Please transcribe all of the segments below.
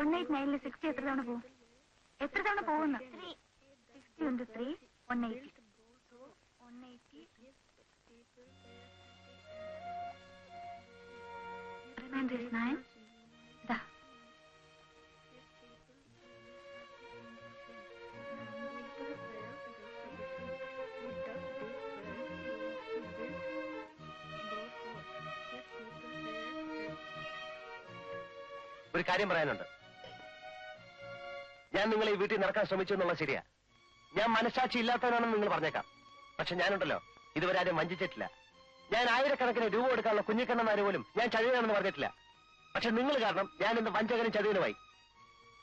One eight നയനിൽ sixty എത്ര തവണ പോകും? എത്ര തവണ പോകുന്ന? സിക്സ്റ്റി ഉണ്ട് ത്രീ വൺ ഒരു കാര്യം പറയാനുണ്ട്. ഞാൻ നിങ്ങളെ വീട്ടിൽ നടക്കാൻ ശ്രമിച്ചു എന്നുള്ള ശരിയാ. ഞാൻ മനസാക്ഷി ഇല്ലാത്തവനാണെന്ന് നിങ്ങൾ പറഞ്ഞേക്കാം. പക്ഷെ ഞാനുണ്ടല്ലോ ഇതുവരെ ആരും വഞ്ചിച്ചിട്ടില്ല. ഞാൻ ആയിരക്കണക്കിന് രൂപ കൊടുക്കാനുള്ള കുഞ്ഞിക്കണ്ണന്മാര് പോലും ഞാൻ ചതിയനാണെന്ന് പറഞ്ഞിട്ടില്ല. പക്ഷെ നിങ്ങൾ കാരണം ഞാൻ ഇന്ന് വഞ്ചകനും ചതിയനുമായി.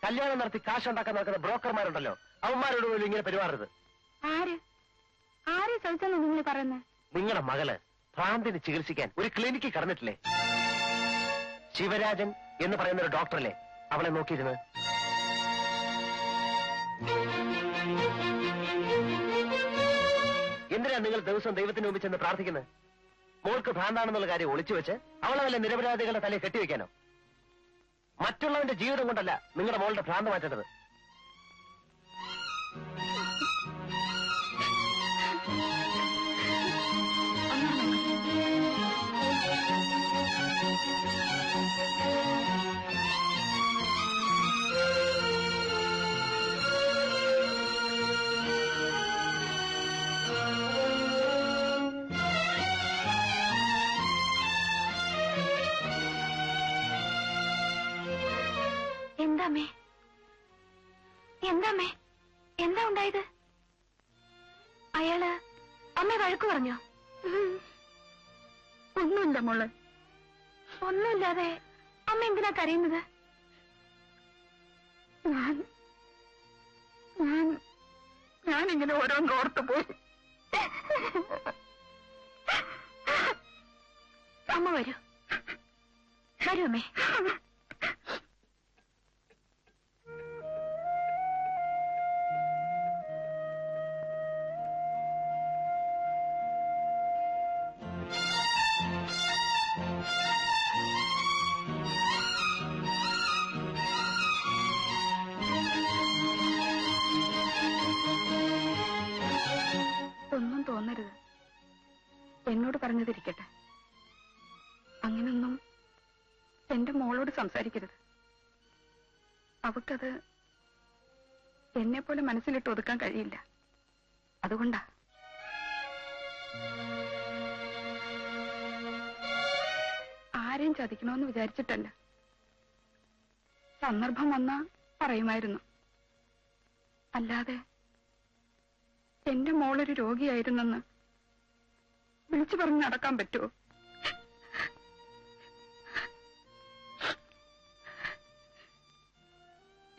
കല്യാണം നടത്തി കാശ് ഉണ്ടാക്കാൻ നടക്കുന്ന ബ്രോക്കർമാരുണ്ടല്ലോ അവന്മാരോട് പോലും ഇങ്ങനെ പെരുമാറരുത്. ആര്? നിങ്ങൾ പറയുന്നത് നിങ്ങളുടെ മകൾ ഭ്രാന്തിന് ചികിത്സിക്കാൻ ഒരു ക്ലിനിക്കിൽ കടന്നിട്ടില്ലേ? ശിവരാജൻ എന്ന് പറയുന്ന ഒരു ഡോക്ടറല്ലേ അവളെ നോക്കിയിരുന്നത്? എന്തിനാ നിങ്ങൾ ദിവസം ദൈവത്തിന് മുമ്പിൽ ചെന്ന് പ്രാർത്ഥിക്കുന്നത്? മോൾക്ക് ഭ്രാന്താണെന്നുള്ള കാര്യം ഒളിച്ചു വെച്ച് അവളെ വല്ല നിരപരാധികളുടെ തലയിൽ കെട്ടിവെക്കാനോ? മറ്റുള്ളവന്റെ ജീവിതം കൊണ്ടല്ല നിങ്ങളുടെ മോളുടെ ഭ്രാന്ത് മാറ്റേണ്ടത്. എന്താമ്മേ? എന്താമ്മേ? എന്താ ഉണ്ടായത്? അയാൾ അമ്മ വഴക്ക് പറഞ്ഞോ? ഒന്നുമില്ല മോൾ. ഒന്നുമില്ലാതെ അമ്മ എന്തിനാ കരയുന്നത്? ഞാൻ ഞാൻ ഞാനിങ്ങനെ ഓരോന്ന് ഓർത്തു പോയി. അമ്മ വരൂ. വരൂ അമ്മേ. എന്നോട് പറഞ്ഞതിരിക്കട്ടെ. അങ്ങനൊന്നും എന്റെ മോളോട് സംസാരിക്കരുത്. അവക്കത് എന്നെ പോലെ മനസ്സിലിട്ട് ഒതുക്കാൻ കഴിയില്ല. അതുകൊണ്ടാ. ആരെയും ചതിക്കണമെന്ന് വിചാരിച്ചിട്ടല്ല. സന്ദർഭം വന്ന പറയുമായിരുന്നു. അല്ലാതെ എന്റെ മോളൊരു രോഗിയായിരുന്നെന്ന് വിളിച്ചു പറഞ്ഞ് നടക്കാൻ പറ്റുമോ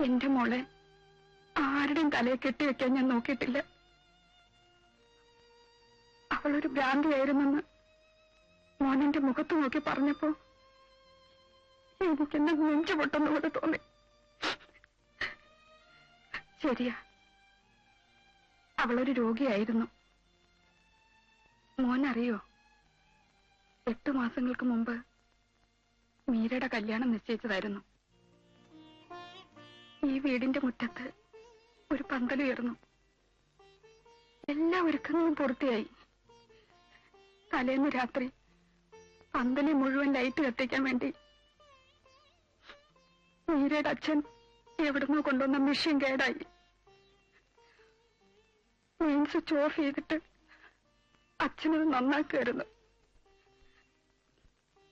എന്റെ മോളെ ആരുടെയും തലയെ കെട്ടിവെക്കാൻ ഞാൻ നോക്കിയിട്ടില്ല. അവളൊരു ഭ്രാന്തിയായിരുന്നെന്ന് മോനെന്റെ മുഖത്ത് നോക്കി പറഞ്ഞപ്പോ എനിക്കെന്നെ നെഞ്ചു പൊട്ടുന്ന പോലെ തോന്നി. ശരിയാ. അവളൊരു രോഗിയായിരുന്നു. മോനറിയോ? എട്ടു മാസങ്ങൾക്ക് മുമ്പ് മീരയുടെ കല്യാണം നിശ്ചയിച്ചതായിരുന്നു. ഈ വീടിന്റെ മുറ്റത്ത് ഒരു പന്തലുയർന്നു എല്ലാ ഒരുക്കങ്ങളും പൂർത്തിയായി. തലേന്ന് രാത്രി പന്തലിൽ മുഴുവൻ ലൈറ്റ് കത്തിക്കാൻ വേണ്ടി മീരയുടെ അച്ഛൻ എവിടുന്നോ കൊണ്ടുവന്ന മെഷീൻ കേടായി. മെയിൻ സ്വിച്ച് ഓഫ് ചെയ്തിട്ട് അച്ഛനത് നന്നാക്കുമായിരുന്നു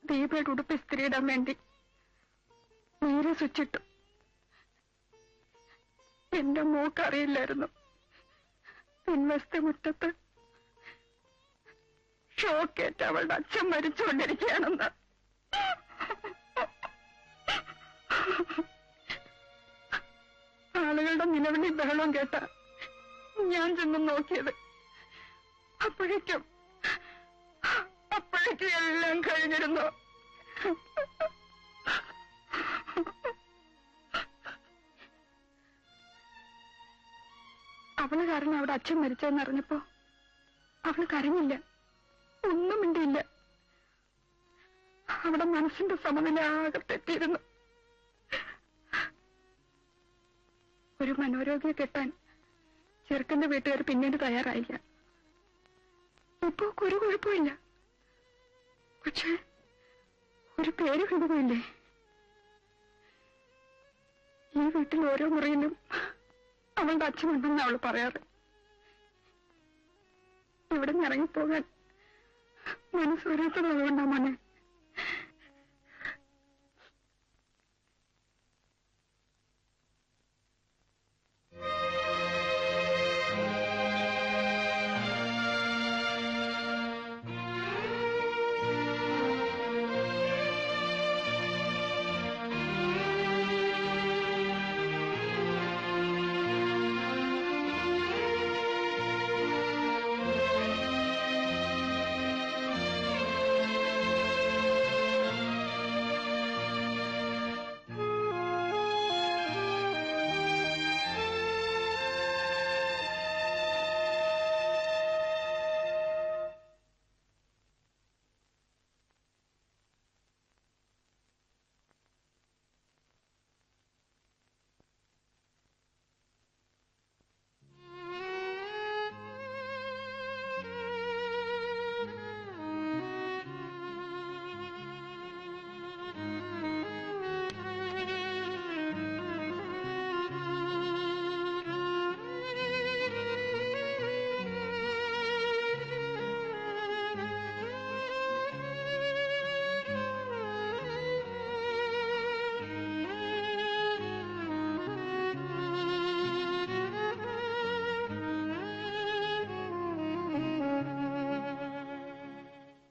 ദീപയുടെ ഉടുപ്പ് ഇസ്തിരിയിടാൻ വേണ്ടി നേരെ സ്വിച്ചിട്ടു. എന്റെ മോക്ക് അറിയില്ലായിരുന്നു. പിൻവശത്തെ മുറ്റത്ത് ഷോക്കേറ്റ് അവളുടെ അച്ഛൻ മരിച്ചുകൊണ്ടിരിക്കുകയാണെന്ന്. ആളുകളുടെ നിലവിളി ബഹളം കേട്ട ഞാൻ ചെന്ന് നോക്കിയത് അപ്പോഴേക്കും അപ്പോഴേക്കും എല്ലാം കഴിഞ്ഞിരുന്നു. അവൾ കാരണം അവിടെ അച്ഛൻ മരിച്ചതെന്ന് അറിഞ്ഞപ്പോ അവൾ കരഞ്ഞില്ല ഒന്നും മിണ്ടിയില്ല. അവിടെ മനസ്സിന്റെ സമനില ആകെ തെറ്റിയിരുന്നു. ഒരു മനോരോഗിയെ കെട്ടാൻ ചെറുക്കന്റെ വീട്ടുകാർ പിന്നീട് തയ്യാറായില്ല. ഇപ്പൊ ഒരു കുഴപ്പമില്ല. പക്ഷെ ഒരു പേര് കിടുകയില്ലേ ഈ വീട്ടിൽ ഓരോ മുറിയിലും അവളുടെ അച്ഛനുണ്ടെന്ന് അവൾ പറയാറ്. ഇവിടെ നിന്ന് ഇറങ്ങിപ്പോകാൻ മനസ്സ് വരാത്തത് അതുകൊണ്ടാ മോനെ.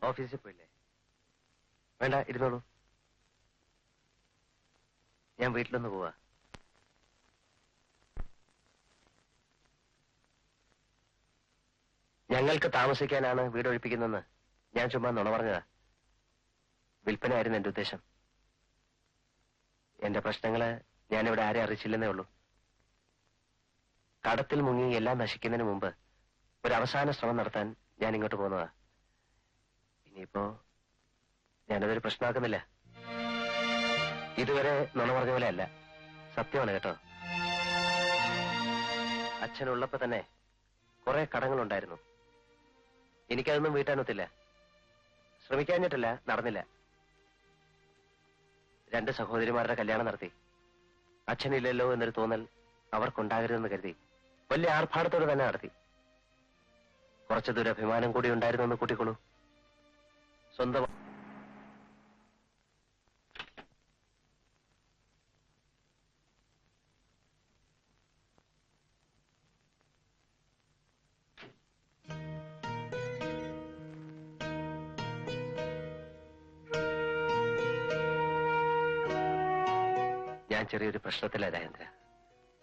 ഓഫീസിൽ പോയില്ലേ? വേണ്ട ഇരുന്നോളൂ. ഞാൻ വീട്ടിലൊന്ന് പോവാ. ഞങ്ങൾക്ക് താമസിക്കാനാണ് വീട് ഒഴിപ്പിക്കുന്നതെന്ന് ഞാൻ ചുമ്മാ നുണ പറഞ്ഞതാ. വിൽപ്പനയായിരുന്നു എന്റെ ഉദ്ദേശം. എന്റെ പ്രശ്നങ്ങൾ ഞാനിവിടെ ആരെ അറിയിച്ചില്ലെന്നേ ഉള്ളൂ. കടത്തിൽ മുങ്ങി എല്ലാം നശിക്കുന്നതിന് മുമ്പ് ഒരു അവസാന ശ്രമം നടത്താൻ ഞാൻ ഇങ്ങോട്ട് പോകുന്നതാ. ഇനിയിപ്പോ ഞാനതൊരു പ്രശ്നമാക്കുന്നില്ല. ഇതുവരെ നുണ പറഞ്ഞ പോലെ അല്ല. സത്യമാണ് കേട്ടോ. അച്ഛനുള്ളപ്പോ തന്നെ കുറെ കടങ്ങളുണ്ടായിരുന്നു. എനിക്കതൊന്നും വീട്ടാനൊത്തില്ല. ശ്രമിക്കാഞ്ഞിട്ടില്ല നടന്നില്ല. രണ്ട് സഹോദരിമാരുടെ കല്യാണം നടത്തി. അച്ഛനില്ലല്ലോ എന്നൊരു തോന്നൽ അവർക്കുണ്ടാകരുതെന്ന് കരുതി. വലിയ ആർഭാടത്തോടെ തന്നെ നടത്തി. കുറച്ചു ദുരഭിമാനം കൂടി ഉണ്ടായിരുന്നു എന്ന് കൂട്ടിക്കൊള്ളൂ. സ്വന്തം ഞാൻ ചെറിയൊരു പ്രശ്നത്തിലാ രാജേന്ദ്ര.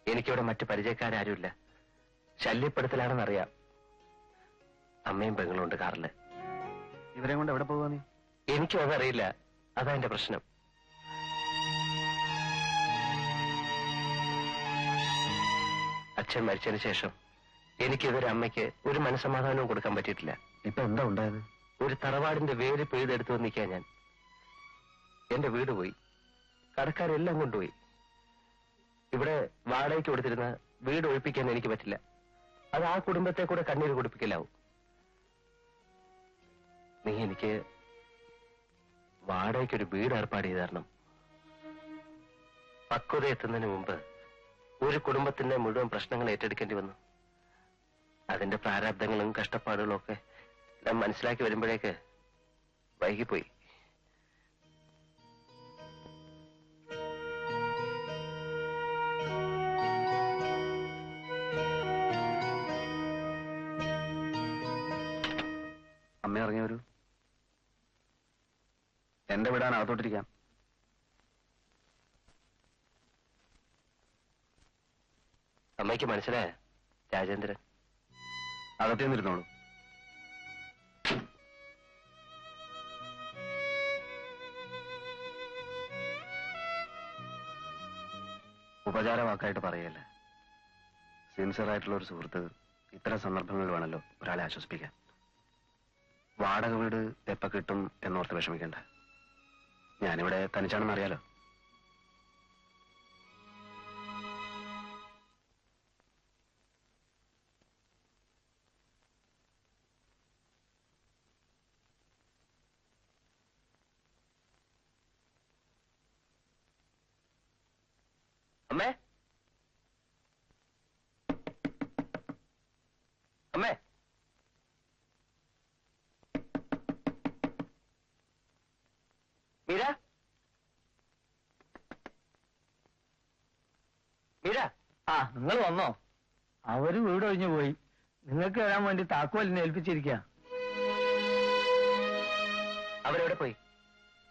എനിക്കിവിടെ മറ്റു പരിചയക്കാരാരുമില്ല ശല്യപ്പെടുത്തലാണെന്നറിയാം. അമ്മയും പെങ്ങളും ഉണ്ട് കാറിൽ. ഇവരെ കൊണ്ട് എവിടെ പോവാ നീ? എനിക്കും അതറിയില്ല അതാ എന്റെ പ്രശ്നം. അച്ഛൻ മരിച്ചതിന് ശേഷം ഇവരെ അമ്മയ്ക്ക് ഒരു മനസമാധാനവും കൊടുക്കാൻ പറ്റിയിട്ടില്ല. ഇപ്പൊ എന്താ ഉണ്ടായത്? ഒരു തറവാടിന്റെ വേര് പിഴുതെടുത്തു നിൽക്കാൻ ഞാൻ. എന്റെ വീട് പോയി. കടക്കാരെല്ലാം കൊണ്ടുപോയി. ഇവിടെ വാടകയ്ക്ക് കൊടുത്തിരുന്ന വീട് ഒഴിപ്പിക്കാൻ എനിക്ക് പറ്റില്ല. അത് ആ കുടുംബത്തെ കൂടെ കണ്ണീര് കുടിപ്പിക്കലാവും. നീ എനിക്ക് വാടകയ്ക്കൊരു വീട് ഏർപ്പാട് ചെയ്ത് തരണം. പക്വത എത്തുന്നതിന് മുമ്പ് ഒരു കുടുംബത്തിന്റെ മുഴുവൻ പ്രശ്നങ്ങൾ ഏറ്റെടുക്കേണ്ടി വന്നു. അതിന്റെ പ്രാരാബ്ദങ്ങളും കഷ്ടപ്പാടുകളും ഒക്കെ എല്ലാം മനസ്സിലാക്കി വരുമ്പോഴേക്ക് വൈകിപ്പോയി. എന്റെ വിടാൻ അകത്തോട്ടിരിക്കാം അമ്മയ്ക്ക് മനസ്സിലായ രാജേന്ദ്രൻ. അകത്തേ നിന്നിരുന്നോളൂ ഉപചാര വാക്കായിട്ട് പറയല്ല സിൻസറായിട്ടുള്ള ഒരു സുഹൃത്ത് ഇത്തരം സന്ദർഭങ്ങളിൽ വേണമല്ലോ ഒരാളെ ആശ്വസിപ്പിക്കാൻ. വാടക വീട് എപ്പ കിട്ടും എന്നോർത്ത് വിഷമിക്കണ്ട. ഞാനിവിടെ തനിച്ചാണെന്ന് അറിയാലോ. മീര? മീര? ആ നിങ്ങൾ വന്നോ. അവർ വീട് ഒഴിഞ്ഞു പോയി. നിങ്ങൾക്ക് വരാൻ വേണ്ടി താക്കോലിനെ ഏൽപ്പിച്ചിരിക്ക. അവരെവിടെ പോയി?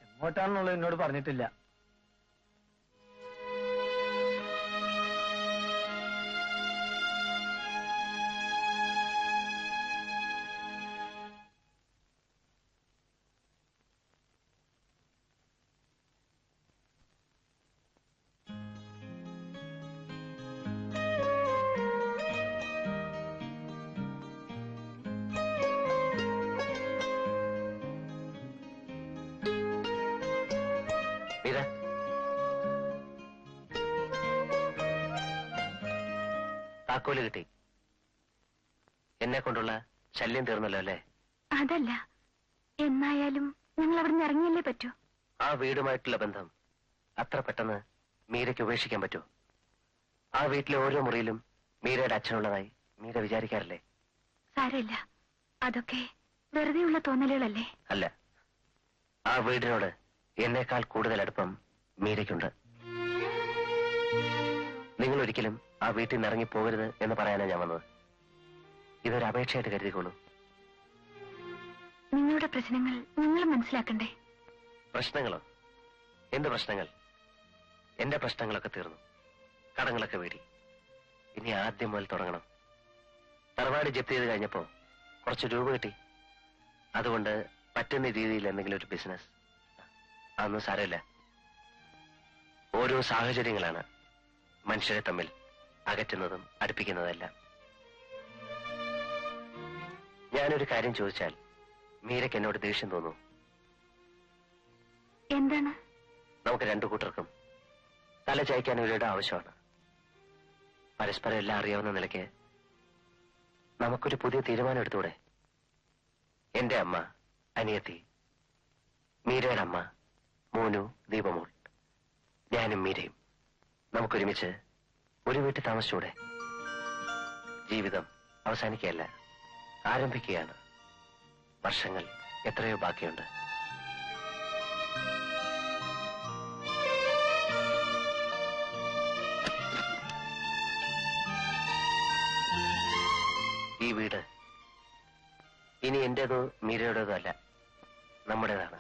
എങ്ങോട്ടാണെന്നുള്ളത് എന്നോട് പറഞ്ഞിട്ടില്ല. താക്കോൽ കിട്ടി. എന്നെ കൊണ്ടുള്ള ശല്യം തീർന്നല്ലോ അല്ലേ? അതല്ല. എന്നായാലും ഞങ്ങൾ അവിടെ നിന്ന് ഇറങ്ങിയല്ലേ പറ്റൂ? ആ വീടുമായിട്ടുള്ള ബന്ധം അത്ര പെട്ടെന്ന് മീരയ്ക്ക് ഉപേക്ഷിക്കാൻ പറ്റൂ. ആ വീട്ടിലെ ഓരോ മുറിയിലും മീരയുടെ അച്ഛനുള്ളതായി മീര വിചാരിക്കാറില്ലേ? സാരമില്ല. അതൊക്കെ വെറുതെയുള്ള തോന്നലുകളല്ലേ? അല്ല. ആ വീടിനോട് എന്നേക്കാൾ കൂടുതൽ അടുപ്പം മീരയ്ക്കുണ്ട്. നിങ്ങൾ ഒരിക്കലും ആ വീട്ടിൽ നിന്ന് ഇറങ്ങി പോകരുത് എന്ന് പറയാനാണ് ഞാൻ വന്നത്. ഇതൊരു അപേക്ഷയായിട്ട് കരുതിക്കോളൂ. നിങ്ങളുടെ പ്രശ്നങ്ങൾ നിങ്ങൾ മനസ്സിലാക്കണ്ടേ? പ്രശ്നങ്ങളോ? എന്ത് പ്രശ്നങ്ങൾ? എന്റെ പ്രശ്നങ്ങളൊക്കെ തീർന്നു. കടങ്ങളൊക്കെ വേടി. ഇനി ആദ്യം മുതൽ തുടങ്ങണം. തറവാട് ജപ്തി ചെയ്ത് കഴിഞ്ഞപ്പോ കുറച്ച് രൂപ കിട്ടി. അതുകൊണ്ട് പറ്റുന്ന രീതിയിൽ എന്തെങ്കിലും ഒരു ബിസിനസ് അതൊന്നും സാരമില്ല. ഓരോ സാഹചര്യങ്ങളാണ്. മനുഷ്യരെ തമ്മിൽ അകറ്റുന്നതും അടുപ്പിക്കുന്നതെല്ലാം. ഞാനൊരു കാര്യം ചോദിച്ചാൽ മീരയ്ക്ക് എന്നോട് ദേഷ്യം തോന്നുന്നു. എന്താണ്? നമുക്ക് രണ്ടു കൂട്ടർക്കും തല ചായ്ക്കാൻ ഒരിടം ആവശ്യമാണ്. പരസ്പരം എല്ലാം അറിയാവുന്ന നിലയ്ക്ക് നമുക്കൊരു പുതിയ തീരുമാനം എടുത്തൂടെ എന്റെ അമ്മ അനിയത്തി മീരയുടെ അമ്മ മോനു ദീപമോൾ ഞാനും മീരയും. നമുക്കൊരുമിച്ച് ഒരു വീട്ടിൽ താമസിച്ചൂടെ? ജീവിതം അവസാനിക്കുകയല്ല ആരംഭിക്കുകയാണ്. വർഷങ്ങൾ എത്രയോ ബാക്കിയുണ്ട്. ഈ വീട് ഇനി എന്റേതോ മീരയുടേതോ അല്ല നമ്മുടേതാണ്.